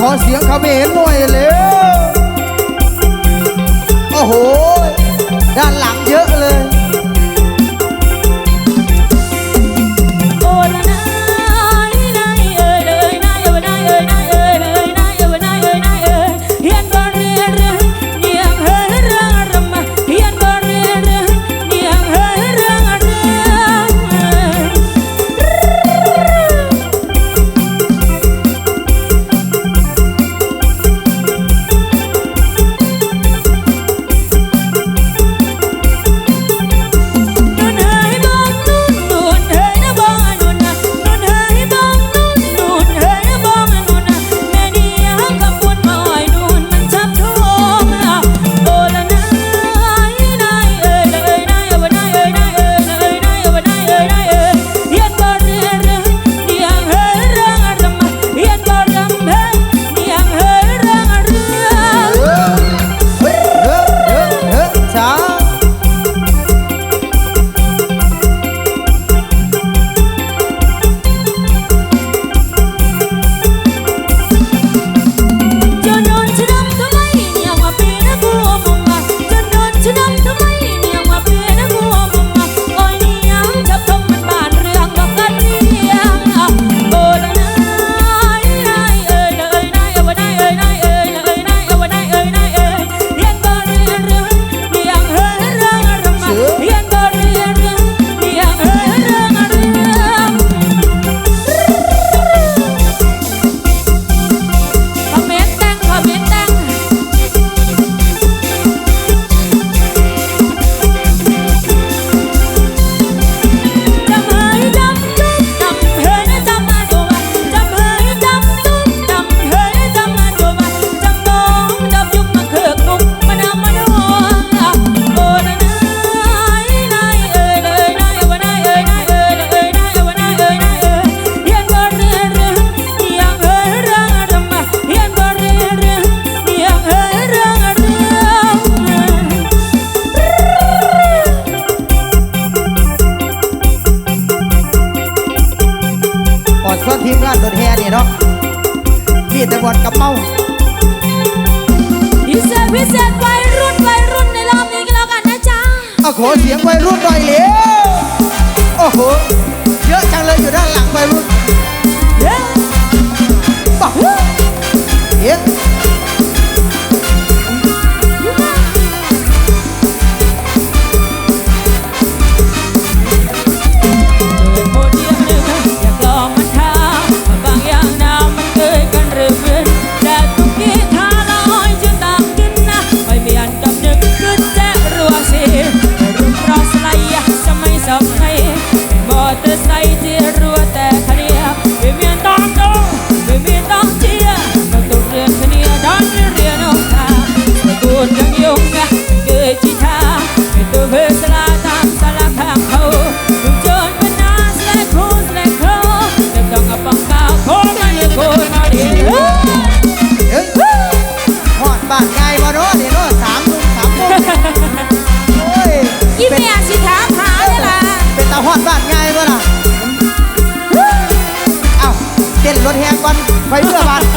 ขอเสียงขเห็นหน่อยเลยโอ้โห ด้านหลังเยอะเลย ขอเสียงวัยรุ่นหน่อยเร็วโอ้โห เยอะจังเลยอยู่ด้านหลังวัยรุ่นเย้บอกเฮ้ย รถแหงก่อนไปเพื่อบาน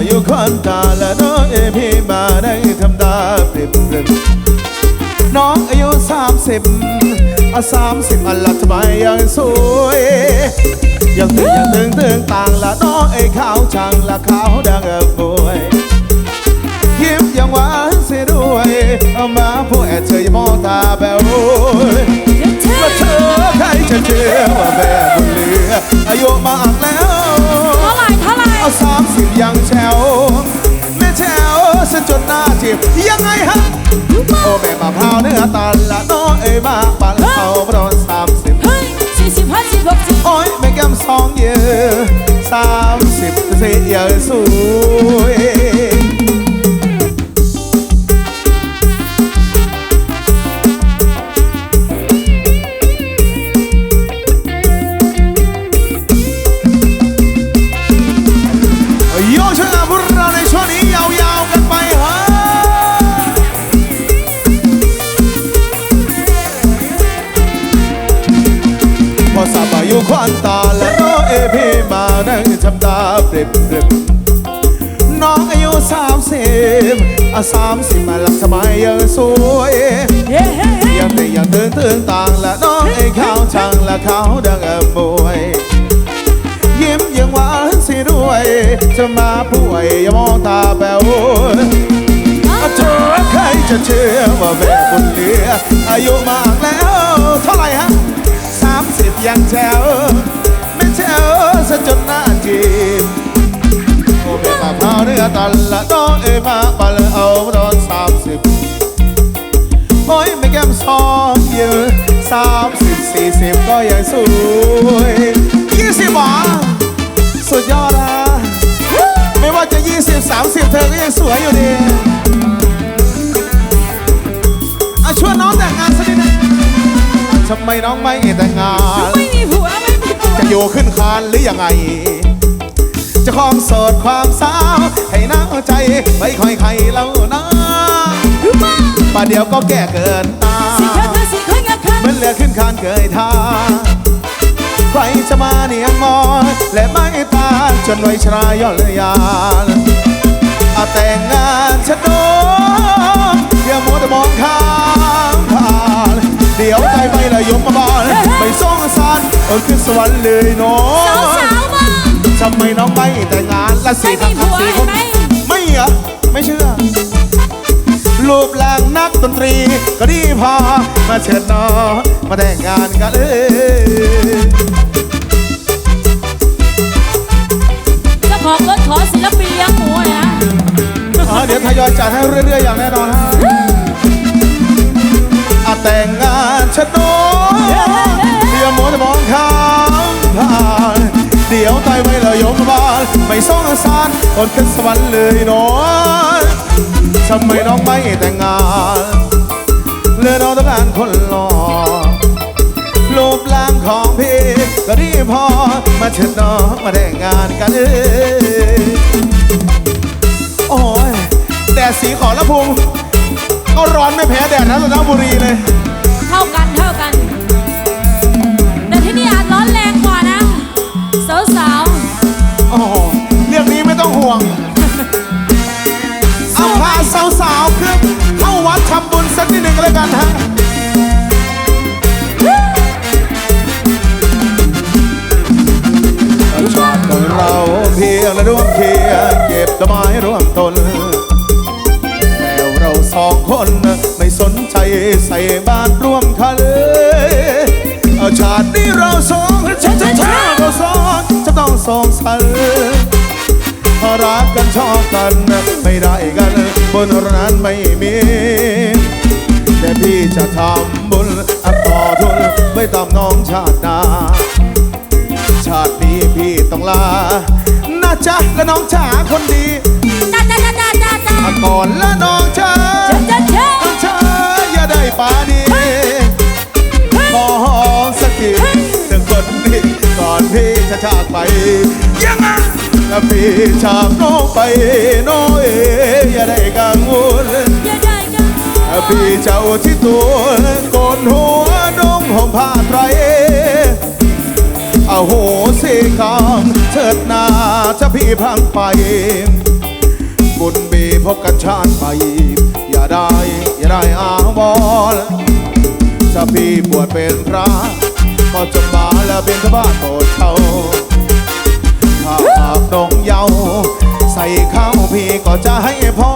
อทรายุคนตาและน้องเอพี่มาได้ทำตาปริบปริบน้องอายุสามสิบอะสามสิบอันละทำไมยังสวยยังตึงยังตึงตึงต่างละน้องไอ้ขาวช่างละขาวดังเอิบบวยยิ้มยังหวานเสียด้วยเอามาผู้แอบเธออย่ามองตาแบ๊ว บเสี สามสิบอะสามสิบมาหลักสมัยยังสวยยังแต่ยังตื่นตื่นต่างและน้องไอ้ขาวช่างและเขาดังเอมวย ยิ้มยังหวานสิด้วย จะมาป่วยอย่ามองตาแป๋วเธอใครจะเชื่อว่าแม่บุญเหลืออายุมากแล้ว เท่าไหร่ฮะสามสิบยังแจ๋ว สิบสี่สิบก็ยังสวยยี่สิบหวาสุดยอดนะไม่ว่าจะยี่สิบสามสิบเธอก็ยังสวยอยู่ดีอะชวนน้องแต่งงานสักนิดนึงทำไมน้องไม่แต่งงาน ไม่มีผัวไม่มีผัวจะอยู่ขึ้นคานหรือยังไง จะคลองโสดความสาวให้น่าใจไม่ค่อยใครเล่านะรู้มาป่าเดียวก็แก่เกินตาสิ เธอเธอสิเคยงัดคันมันเหลือขึ้นคานเกยท่าใครจะมาเนียงมองและไม่ตาจนวัยชรายย่อนเลยานอาแต่งงานฉันโดนอย่ามัวแต่มองข้ามผ่านเดี๋ยวใจไปละยมมาบานไม่สงสารเออขึ้นสวรรค์เลยเน้อสาวสาวมาทำไมน้องไม่แต่งงานละสี่ไม่มีผัวสี่คเห็นนไหมไม่เหรอไม่เชื่อ รูปร่างนักดนตรี ก็ดีพอ มาเชิญน้องมาแต่งงานกันเลยเจ้าของรถขอศิลปินเลี้ยงหมูหน่อยนะอ๋อเดี๋ยวทยอยจัดให้เรื่อยๆอย่างแน่นอนฮะอาแต่งงานฉันน้เดี๋ยวมัวแต่มองข้ามผ่านเดี๋ยวตายไม่เลยยมบาลไม่สงสารคนขึ้นสวรรค์เลยน้อย ทำไมน้องไม่แต่งงานเลือน้องต้องการคนหล่อรูปร่างของพี่ก็ดีพอ มาเชิญน้องมาแต่งงานกันเอ้ยโอ้ยแดดสีขอละพุงก็ร้อนไม่แพ้แดดนะนนทบุรีเลย เท่ากันเท่ากัน แต่ที่นี่อาจร้อนแรงกว่านะ สาวสาวโอ้โหเรื่องนี้ไม่ต้องห่วง เอาพาสาวๆขึ้นเข้าวัดทำบุญสักนิดหนึ่งเลยกันฮะชาติเราเพียงและร่วมเคียงเก็บดอกไม้ร่วมตนแต่เราสองคนไม่สนใจใส่บาตรร่วมกันชาตินี้เราสองชาติชาติเราสองจะต้องสองสัน ชอบกันไม่ได้กันบนนั้นไม่มี แต่พี่จะทำบุญอัต่อทุนไว้ตามน้องชาติหน้าชาตินี้พี่ต้องลานะจ๊ะและน้องจ๋าคนดีจ้าจ้าจ้าจ้าจ้าจ้าอะก่อนและน้องจ๋าจ้าจ้าน้องจ๋าอย่าได้ปาดีขอหอมสักทีหนึ่งคนนี้ก่อนพี่จะจากไปยังไง ถ้าพี่จากน้องไปน้องเออย่าได้กังวลอย่าได้กันพี่เจ้าที่ตัวโกนหัวดงห่มผ้าไตรเอาโหสิคำเชิดนาจะพี่พังไป บุญบีพบกันชาติไป อย่าได้อย่าได้อาวรณ์ถ้าพี่บวชเป็นพระก็จะมาแล้วเป็นทบาทโปรดเขาถ้า ดงเยาใส่ข้าวพี่ก็จะให้พอ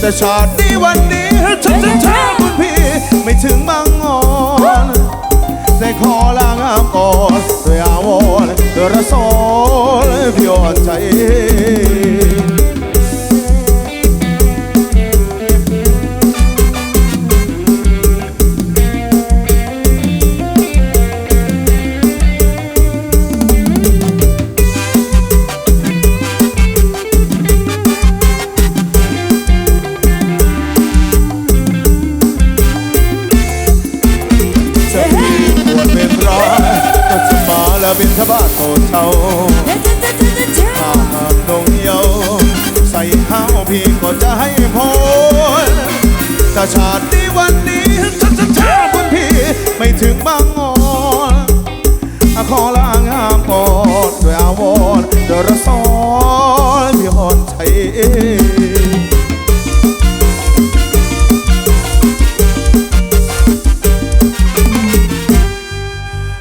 แต่ชาตินี้วันนี้ฉันจะเช้าคุณพี่ไม่ถึงบางงอนได้ขอลางามก่อนด้วยอาวรด้วยระสอนพี่อ่อนใจาจ้าถ้าหากดงเยาว์ใส่ข้าวพี่ก็จะให้พรแต่ชาตินี้วันนี้ฉันจะช้าคุณพี่ไม่ถึงบางง